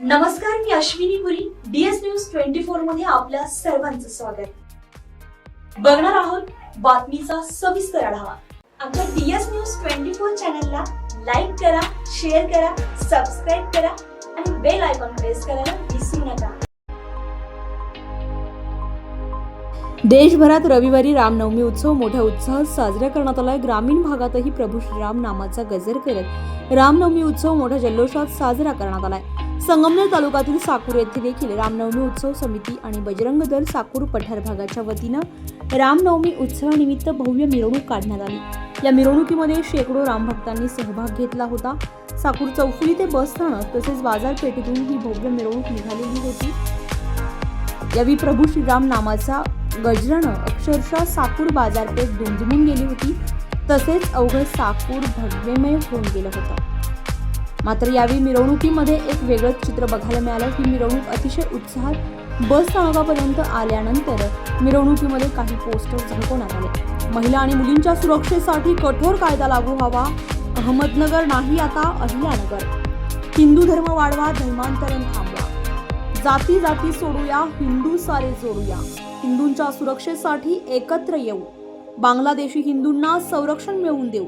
नमस्कार मी Ashwini Puri. DS news twenty फोरमध्ये आपल्या सर्वांचं स्वागत. बघणार आहोत बातमीचा सविस्तर आढावा. आमच्या डीएस न्यूज ट्वेंटी फोर चॅनलला लाईक करा शेअर करा सबस्क्राईब करा आणि बेल आयकॉन प्रेस करायला विसरू नका. देशभरात रविवारी रामनवमी उत्सव मोठ्या उत्साहात साजरा करण्यात आलाय. ग्रामीण भागातही प्रभू श्रीराम नामाचा गजर करत रामनवमी उत्सव मोठ्या जल्लोषात साजरा करण्यात आलाय. संगमनेर तालुक्यातील साकूर येथे देखील रामनवमी उत्सव समिती आणि बजरंग दल साकूर पठार भागाच्या वतीनं रामनवमी उत्सवानिमित्त भव्य मिरवणूक काढण्यात आली. या मिरवणुकीमध्ये शेकडो रामभक्तांनी सहभाग घेतला होता. साकूर चौफुली ते बसस्थानक तसेच बाजारपेठेतून ही भव्य मिरवणूक निघालेली होती. यावेळी प्रभू श्रीराम नामाचा गजरानं अक्षरशः साकूर बाजारपेठ दुमदुमून गेली होती. तसेच अवघड साकूर भव्यमय होऊन गेलं होतं. मात्र यावेळी मिरवणुकीमध्ये एक वेगळंच चित्र बघायला मिळालं. की मिरवणूक अतिशय उत्साहात बस स्थानकापर्यंत आल्यानंतर मिरवणुकीमध्ये काही पोस्टर झळकवण्यात आले. महिला आणि मुलींच्या सुरक्षेसाठी कठोर कायदा लागू व्हावा. अहमदनगर नाही आता अहिल्यानगर. हिंदू धर्म वाढवा धर्मांतरण थांबवा. जाती जाती सोडूया हिंदू सारे जोडूया. हिंदूंच्या सुरक्षेसाठी एकत्र येऊ. बांगलादेशी हिंदूंना संरक्षण मिळवून देऊ.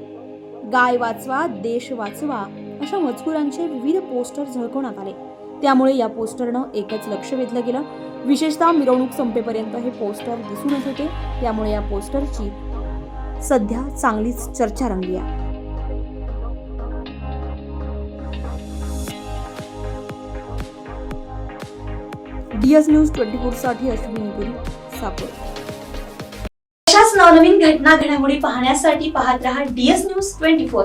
गाय वाचवा देश वाचवा. अशा मजकुरांचे विविध पोस्टर झळकवण्यात आले. त्यामुळे या पोस्टरनं एकच लक्ष वेधलं गेलं. विशेषतः मिरवणूक संपेपर्यंत हे पोस्टर दिसून येत होते. त्यामुळे या पोस्टरची सध्या चांगलीच चर्चा रंगली आहे. डीएस न्यूज ट्वेंटी फोरसाठी अश्विनी पुरी सापड. अशाच नवनवीन घटना घडामोडी पाहण्यासाठी पाहत रहा डीएस न्यूज ट्वेंटी फोर.